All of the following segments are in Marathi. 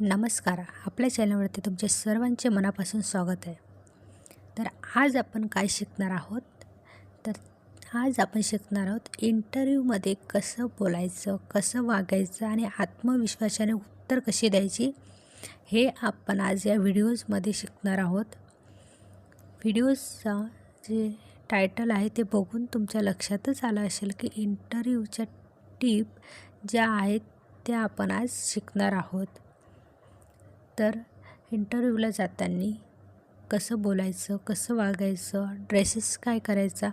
नमस्कार. आपल्या चॅनलवरती तुमचे सर्वांचे मनापासून स्वागत आहे. तर आज आपण काय शिकणार आहोत? तर आज आपण शिकणार आहोत इंटरव्ह्यूमध्ये कसं बोलायचं कसं वागायचं आणि आत्मविश्वासाने उत्तर कशी द्यायची हे आपण आज या व्हिडिओजमध्ये शिकणार आहोत. व्हिडिओजचा जे टायटल आहे ते बघून तुमच्या लक्षातच आलं असेल की इंटरव्ह्यूच्या टीप ज्या आहेत त्या आपण आज शिकणार आहोत. तर इंटरव्ह्यूला जाताना कसं बोलायचं कसं वागायचं ड्रेसेस काय करायचा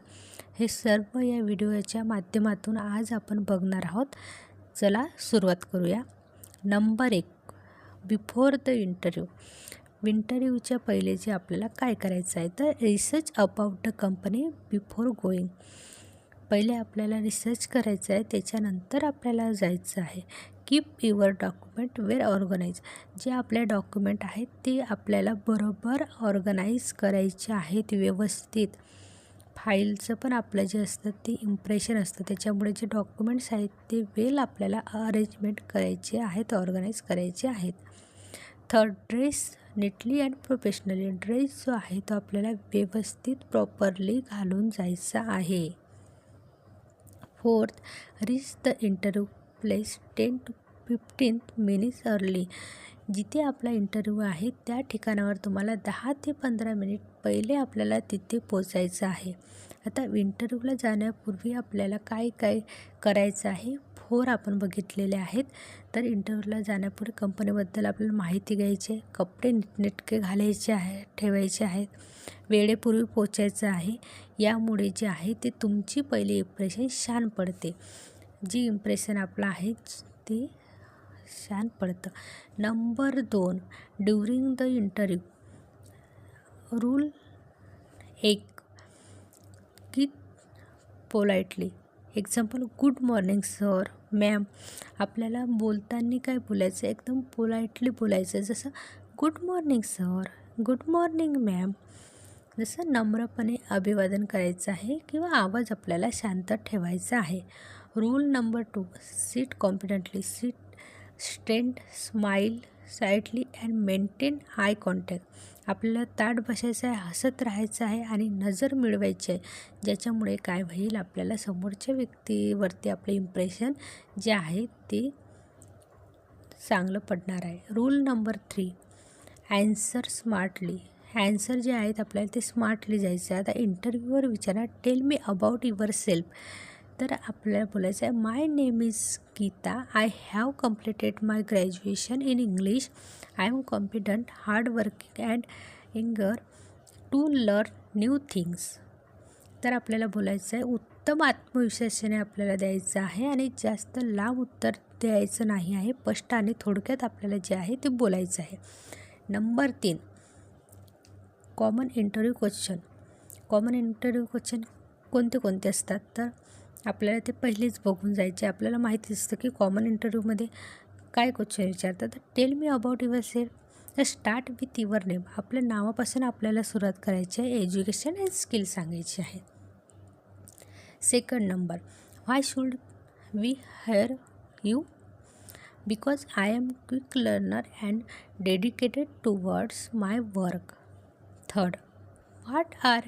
हे सर्व या व्हिडिओच्या माध्यमातून आज आपण बघणार आहोत. चला सुरुवात करूया. नंबर एक बिफोर द इंटरव्ह्यू इंटरव्ह्यूच्या पहिले जे आपल्याला काय करायचं आहे तर research about the company before going पहिले आपल्याला रिसर्च करायचं आहे त्याच्यानंतर आपल्याला जायचं आहे keep your document well organise जे आपले डॉक्युमेंट आहेत ते आपल्याला बरोबर ऑर्गनाईज करायचे आहेत व्यवस्थित. फाईलचं पण आपलं जे असतं ते इम्प्रेशन असतं. त्याच्यामुळे जे डॉक्युमेंट्स आहेत ते वेल आपल्याला अरेंजमेंट करायचे आहेत ऑर्गनाईज करायचे आहेत. Third dress neatly and professionally dress जो आहे तो आपल्याला व्यवस्थित प्रॉपरली घालून जायचा आहे. Fourth reach the interview place ten to fifteen minutes early जिथे आपला इंटरव्ह्यू आहे त्या ठिकाणावर तुम्हाला दहा ते पंधरा मिनिट पहिले आपल्याला तिथे पोचायचं आहे. आता इंटरव्ह्यूला जाण्यापूर्वी आपल्याला काय काय करायचं आहे? फोर आपण बघितलेले आहेत. तर इंटरव्ह्यूला जाण्यापूर्वी कंपनीबद्दल आपल्याला माहिती घ्यायची आहे. कपडे नीटनेटके घालायचे आहे ठेवायचे आहेत. वेळेपूर्वी पोचायचं आहे. यामुळे जे आहे ते तुमची पहिली इम्प्रेशन छान पडते. जी इम्प्रेशन आपलं आहे ते छान पडतं. नंबर दोन ड्युरिंग द इंटरव्ह्यू रूल एक की politely example good morning sir ma'am आपल्याला बोलताना काय बोलायचं? एकदम पोलाइटली बोलायचं. जसं good morning sir good morning ma'am जसं नम्रपणे अभिवादन करायचं आहे किंवा आवाज आपल्याला शांत ठेवायचा आहे. Rule number two sit confidently sit straight smile slightly and maintain eye contact आपल्याला ताट बसायचं आहे हसत राहायचं आहे आणि नजर मिळवायची आहे. ज्याच्यामुळे काय होईल आपल्याला समोरच्या व्यक्तीवरती आपलं इम्प्रेशन जे आहे ते चांगलं पडणार आहे. Rule number three answer smartly answer जे आहेत आपल्याला ते स्मार्टली जायचं आहे. आता इंटरव्ह्यूवर विचारा. Tell me about yourself तर आपल्याला बोलायचं आहे my name is Geeta I have completed my graduation in English I am confident hardworking and Inger to learn new things तर आपल्याला बोलायचं आहे उत्तम आत्मविश्वासाने आपल्याला द्यायचं आहे आणि जास्त लांब उत्तर द्यायचं नाही आहे. स्पष्ट आणि थोडक्यात आपल्याला जे आहे ते बोलायचं आहे. नंबर तीन. Common interview question common interview question कोणते कोणते असतात? तर आपल्याला ते पहिलेच बघून जायचे. आपल्याला माहिती असतं की कॉमन इंटरव्ह्यूमध्ये काय क्वेश्चन विचारतात. तर tell me about yourself तर स्टार्ट विथ युअर नेम आपल्या नावापासून आपल्याला सुरुवात करायची आहे. एज्युकेशन अँड स्किल सांगायची आहे. Second number why should we hire you because I am quick learner and dedicated towards my work third what are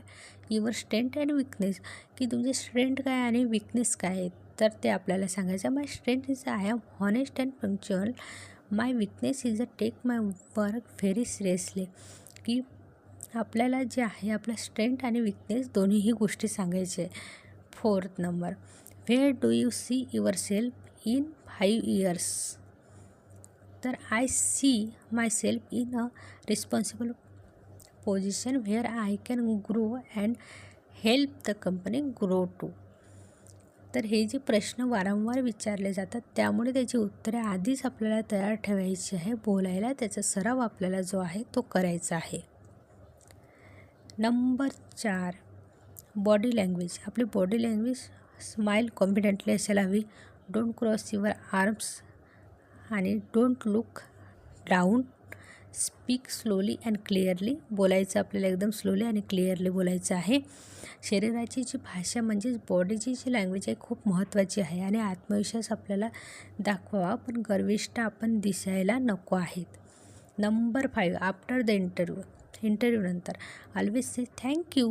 your strength and weakness की तुमचे स्ट्रेंथ काय आणि विकनेस काय आहेत? तर ते आपल्याला सांगायचं my strength is I am honest and punctual my weakness is I take my work very seriously की आपल्याला जे आहे आपला स्ट्रेंथ आणि विकनेस दोन्हीही गोष्टी सांगायचे. Fourth number where do you see yourself in five years तर I see myself in a responsible position where I can grow and help the company grow too तर हे जे प्रश्न वारंवार विचारले जातात त्यामुळे त्याची उत्तरे आधीच आपल्याला तयार ठेवायची आहे बोलायला त्याचा सराव आपल्याला जो आहे तो करायचा आहे. नंबर चार बॉडी लँग्वेज आपली बॉडी लँग्वेज स्माईल कॉन्फिडेंटली असायला हवी. डोंट क्रॉस युअर आर्म्स आणि don't look down speak slowly and clearly बोलायचं आपल्याला एकदम स्लोली आणि क्लिअरली बोलायचं आहे. शरीराची जी भाषा म्हणजेच बॉडीची जी लँग्वेज आहे खूप महत्त्वाची आहे आणि आत्मविश्वास आपल्याला दाखवावा. पण गर्विष्ठ आपण दिसायला नको आहेत. Number five after the interview इंटरव्ह्यूनंतर always say thank you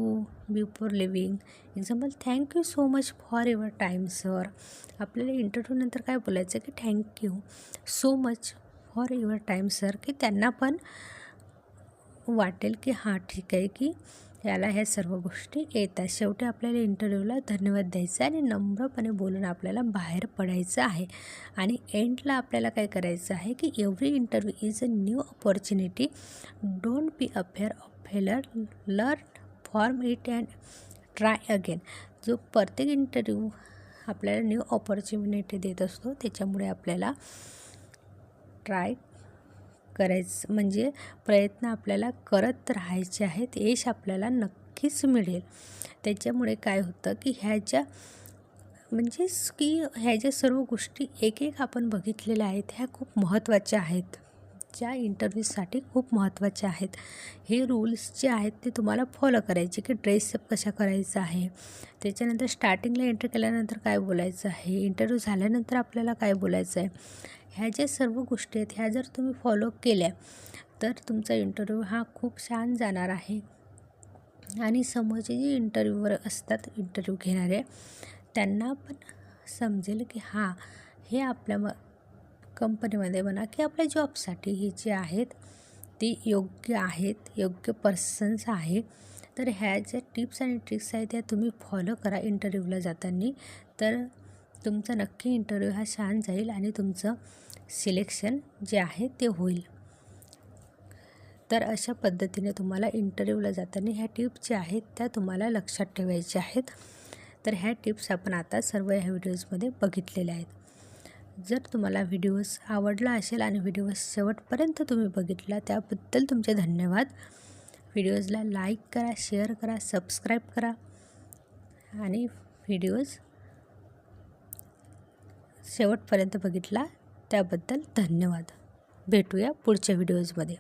before leaving example thank you so much for your time sir आपल्याला इंटरव्ह्यूनंतर काय बोलायचं? की thank you so much for your time sir की त्यांना पण वाटेल की हां ठीक आहे की याला ह्या सर्व गोष्टी येतात. शेवटी आपल्याला इंटरव्ह्यूला धन्यवाद द्यायचा आणि नम्रपणे बोलून आपल्याला बाहेर पडायचं आहे. आणि एंडला आपल्याला काय करायचं आहे की every interview is a new opportunity don't be afraid of failure learn from it and try again जो प्रत्येक इंटरव्ह्यू आपल्याला न्यू ऑपॉर्च्युनिटी देत असतो त्याच्यामुळे आपल्याला ट्राय करायचं म्हणजे प्रयत्न आपल्याला करत राहायचे आहेत यश आपल्याला नक्कीच मिळेल. त्याच्यामुळे काय होतं की ह्याच्या म्हणजेच की ह्या ज्या सर्व गोष्टी एक एक आपण बघितलेल्या आहेत ह्या खूप महत्त्वाच्या आहेत. ज्या इंटरव्ह्यूसाठी खूप महत्त्वाच्या आहेत. हे रूल्स जे आहेत ते तुम्हाला फॉलो करायचे की ड्रेसअप कशा करायचा आहे. त्याच्यानंतर स्टार्टिंगला एंटर केल्यानंतर काय बोलायचं आहे? इंटरव्ह्यू झाल्यानंतर आपल्याला काय बोलायचं आहे? ह्या ज्या सर्व गोष्टी आहेत ह्या जर तुम्ही फॉलो केल्या तर तुमचा इंटरव्ह्यू हा खूप छान जाणार आहे. आणि समोरचे जे इंटरव्ह्यूवर असतात इंटरव्ह्यू घेणारे त्यांना पण समजेल की हां हे आपल्या म कंपनीमध्ये म्हणा की आपल्या जॉबसाठी हे जे आहेत ती योग्य आहेत योग्य पर्सन्स आहे. तर ह्या ज्या टिप्स आणि ट्रिक्स आहेत त्या तुम्ही फॉलो करा इंटरव्ह्यूला जाताना. तर तुमचा नक्की इंटरव्ह्यू हा छान जाईल आणि तुमचं सिलेक्शन जे आहे ते होईल. तर अशा पद्धतीने तुम्हाला इंटरव्ह्यूला जाताना ह्या टिप्स ज्या आहेत त्या तुम्हाला लक्षात ठेवायच्या आहेत. तर ह्या टिप्स आपण आता सर्व ह्या व्हिडिओजमध्ये बघितलेल्या आहेत. जर तुम्हाला व्हिडिओज आवडला असेल आणि व्हिडिओ शेवटपर्यंत तुम्ही बघितला त्याबद्दल तुमचे धन्यवाद. व्हिडिओजला लाईक करा शेअर करा सबस्क्राईब करा. आणि व्हिडिओज शेवटपर्यंत बघितला त्याबद्दल धन्यवाद. भेटूया पुढच्या व्हिडिओजमध्ये